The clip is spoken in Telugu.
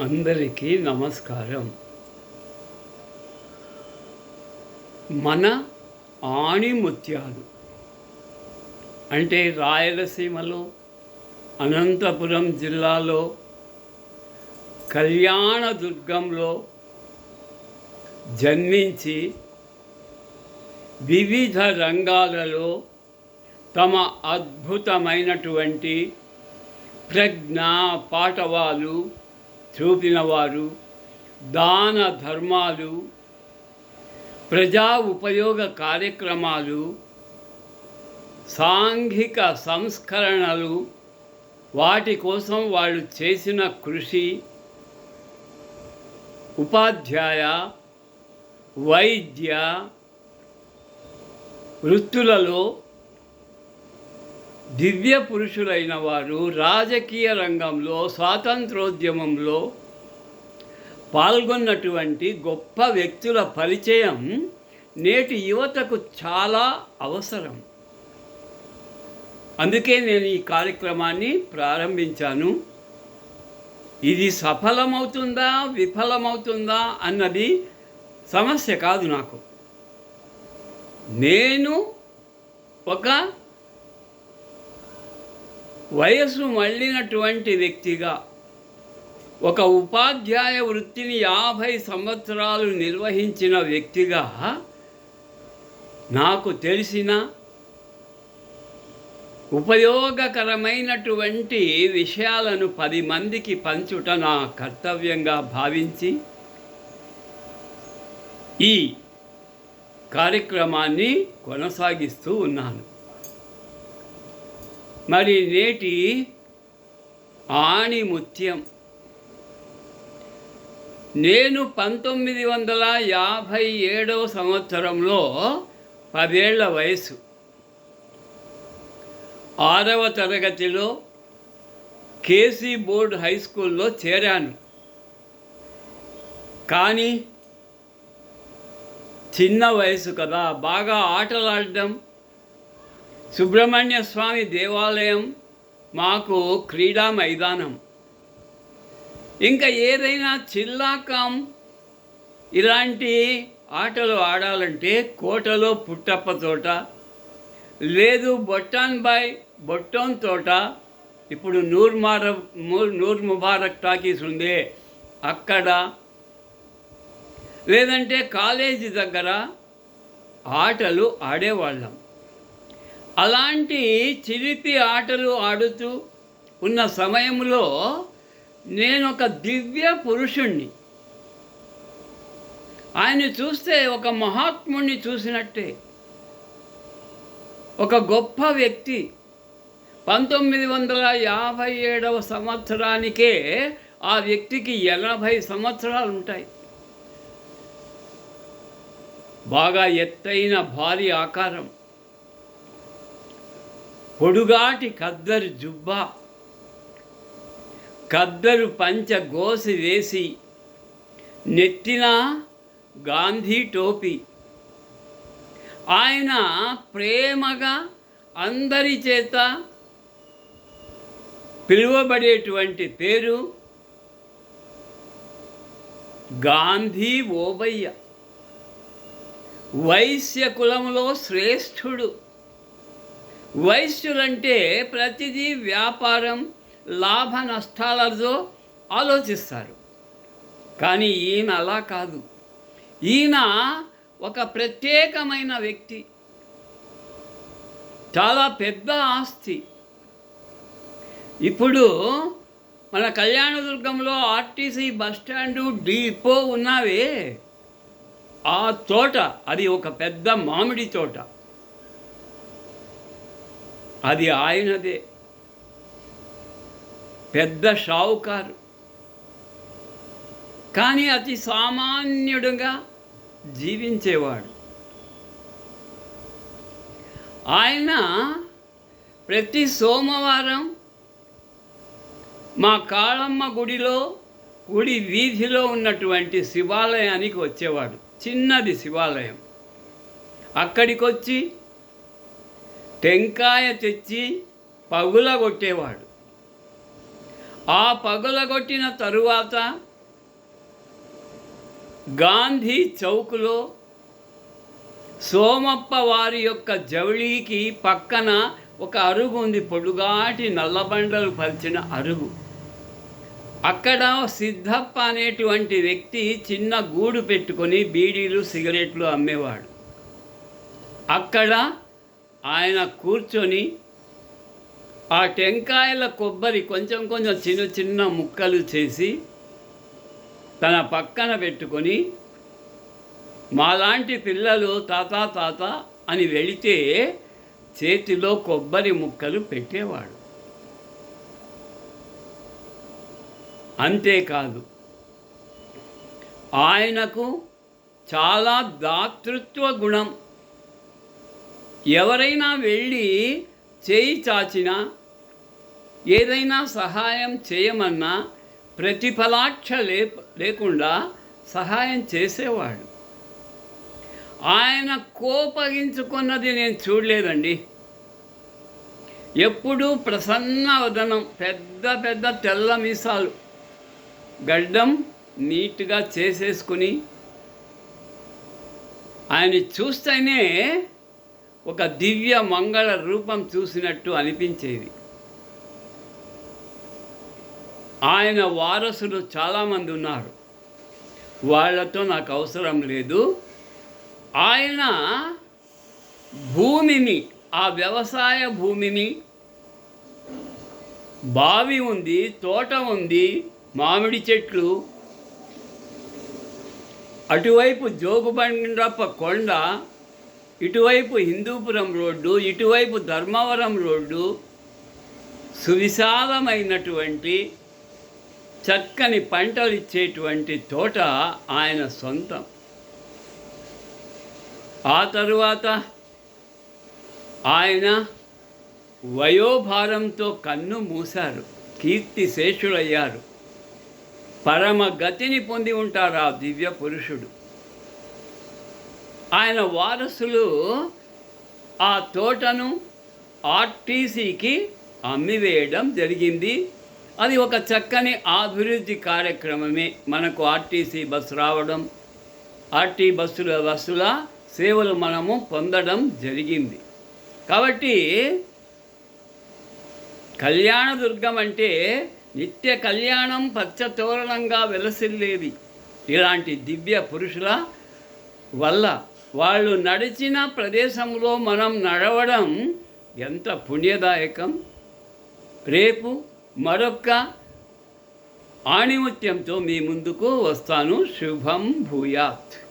అందరికీ నమస్కారం. మన ఆణిముత్యాలు అంటే రాయలసీమలో అనంతపురం జిల్లాలో కళ్యాణదుర్గంలో జన్మించి వివిధ రంగాలలో తమ అద్భుతమైనటువంటి ప్రజ్ఞ పాటవాలు చూపినవారు దాన ధర్మాలు ప్రజా ఉపయోగ కార్యక్రమాలు సాంఘిక సంస్కరణలు వాటి కోసం వాళ్ళు చేసిన కృషి ఉపాధ్యాయ వైద్య వృత్తులలో దివ్య పురుషులైన వారు రాజకీయ రంగంలో స్వాతంత్రోద్యమంలో పాల్గొన్నటువంటి గొప్ప వ్యక్తుల పరిచయం నేటి యువతకు చాలా అవసరం. అందుకే నేను ఈ కార్యక్రమాన్ని ప్రారంభించాను. ఇది సఫలమవుతుందా విఫలమవుతుందా అన్నది సమస్య కాదు నాకు. నేను ఒక వయసు మళ్ళినటువంటి వ్యక్తిగా ఒక ఉపాధ్యాయ వృత్తిని యాభై సంవత్సరాలు నిర్వహించిన వ్యక్తిగా నాకు తెలిసిన ఉపయోగకరమైనటువంటి విషయాలను పది మందికి పంచుట నా కర్తవ్యంగా భావించి ఈ కార్యక్రమాన్ని కొనసాగిస్తూ ఉన్నాను. మరి నేటి ఆణిముత్యం. నేను పంతొమ్మిది వందల యాభై ఏడవ సంవత్సరంలో పదేళ్ళ వయసు ఆరవ తరగతిలో కేసీ బోర్డ్ హై స్కూల్లో చేరాను. కానీ చిన్న వయసు కదా బాగా ఆటలాడడం సుబ్రహ్మణ్య స్వామి దేవాలయం మాకు క్రీడా మైదానం. ఇంకా ఏదైనా చిల్లాకం ఇలాంటి ఆటలు ఆడాలంటే కోటలో పుట్టప్ప తోట లేదు బొట్టాన్ బాయ్ బొట్టోన్ తోట ఇప్పుడు నూర్ మార నూర్ ముబారక్ టాకీస్ ఉంది అక్కడ. లేదంటే కాలేజీ దగ్గర ఆటలు ఆడేవాళ్ళం. అలాంటి చిలిపి ఆటలు ఆడుతూ ఉన్న సమయంలో నేను ఒక దివ్య పురుషుణ్ణి. ఆయన చూస్తే ఒక మహాత్ముణ్ణి చూసినట్టే. ఒక గొప్ప వ్యక్తి. పంతొమ్మిది వందల యాభై ఏడవ సంవత్సరానికే ఆ వ్యక్తికి ఎనభై సంవత్సరాలు ఉంటాయి. బాగా ఎత్తైన భారీ ఆకారం. పొడుగాటి కద్దరు జుబ్బా కద్దరు పంచ గోసి వేసి నెత్తిన గాంధీ టోపీ. ఆయన ప్రేమగా అందరి చేత పిలువబడేటువంటి పేరు గాంధీ ఓబయ్య. వైశ్య కులంలో శ్రేష్ఠుడు. వైశ్యులంటే ప్రతిదీ వ్యాపారం లాభ నష్టాలతో ఆలోచిస్తారు. కానీ ఈయన అలా కాదు. ఈయన ఒక ప్రత్యేకమైన వ్యక్తి. చాలా పెద్ద ఆస్తి. ఇప్పుడు మన కళ్యాణదుర్గంలో ఆర్టీసీ బస్టాండు డిపో ఉన్నవే? ఆ తోట అది ఒక పెద్ద మామిడి తోట. అది ఆయనదే. పెద్ద షావుకారు. కానీ అతి సామాన్యుడుగా జీవించేవాడు. ఆయన ప్రతి సోమవారం మా కాళమ్మ గుడిలో గుడి వీధిలో ఉన్నటువంటి శివాలయానికి వచ్చేవాడు. చిన్నది శివాలయం. అక్కడికి వచ్చి టెంకాయ తెచ్చి పగులగొట్టేవాడు. ఆ పగులగొట్టిన తరువాత గాంధీ చౌక్లో సోమప్ప వారి యొక్క జవళీకి పక్కన ఒక అరుగు ఉంది. పొడుగాటి నల్లబండలు పరిచిన అరుగు. అక్కడ సిద్ధప్ప అనేటువంటి వ్యక్తి చిన్న గూడు పెట్టుకొని బీడీలు సిగరెట్లు అమ్మేవాడు. అక్కడ ఆయన కూర్చొని ఆ టెంకాయల కొబ్బరి కొంచెం కొంచెం చిన్న చిన్న ముక్కలు చేసి తన పక్కన పెట్టుకొని మాలాంటి పిల్లలు తాత తాత అని వెళితే చేతిలో కొబ్బరి ముక్కలు పెట్టేవాడు. అంతేకాదు ఆయనకు చాలా దాతృత్వ గుణం ఎవరైనా వెళ్ళి చేయి చాచినా ఏదైనా సహాయం చేయమన్నా ప్రతిఫలాక్ష లే లేకుండా సహాయం చేసేవాడు. ఆయన కోపగించుకున్నది నేను చూడలేదండి. ఎప్పుడూ ప్రసన్న వదనం పెద్ద పెద్ద తెల్ల మీసాలు గడ్డం నీట్గా చేసేసుకుని ఆయన చూస్తేనే ఒక దివ్య మంగళ రూపం చూసినట్టు అనిపించేది. ఆయన వారసులు చాలామంది ఉన్నారు. వాళ్ళతో నాకు అవసరం లేదు. ఆయన భూమిని ఆ వ్యవసాయ భూమిని బావి ఉంది తోట ఉంది మామిడి చెట్లు అటువైపు జోగుబండప్ప కొండ ఇటువైపు హిందూపురం రోడ్డు ఇటువైపు ధర్మవరం రోడ్డు సువిశాలమైనటువంటి చక్కని పంటలు ఇచ్చేటువంటి తోట ఆయన సొంతం. ఆ తరువాత ఆయన వయోభారంతో కన్ను మూశారు కీర్తి శేషులయ్యారు పరమ గతిని పొంది ఉంటారు ఆ దివ్య పురుషుడు. ఆయన వారసులు ఆ తోటను ఆర్టీసీకి అమ్మివేయడం జరిగింది. అది ఒక చక్కని అభివృద్ధి కార్యక్రమమే. మనకు ఆర్టీసీ బస్సు రావడం ఆర్టీ బస్సుల బస్సుల సేవలు మనము పొందడం జరిగింది. కాబట్టి కళ్యాణదుర్గం అంటే నిత్య కళ్యాణం పచ్చతోరణంగా వెలసిల్లేది. ఇలాంటి దివ్య పురుషుల వల్ల వాళ్ళు నడిచిన ప్రదేశంలో మనం నడవడం ఎంత పుణ్యదాయకం. రేపు మరొక్క ఆణిముత్యంతో మీ ముందుకు వస్తాను. శుభం భూయాత్.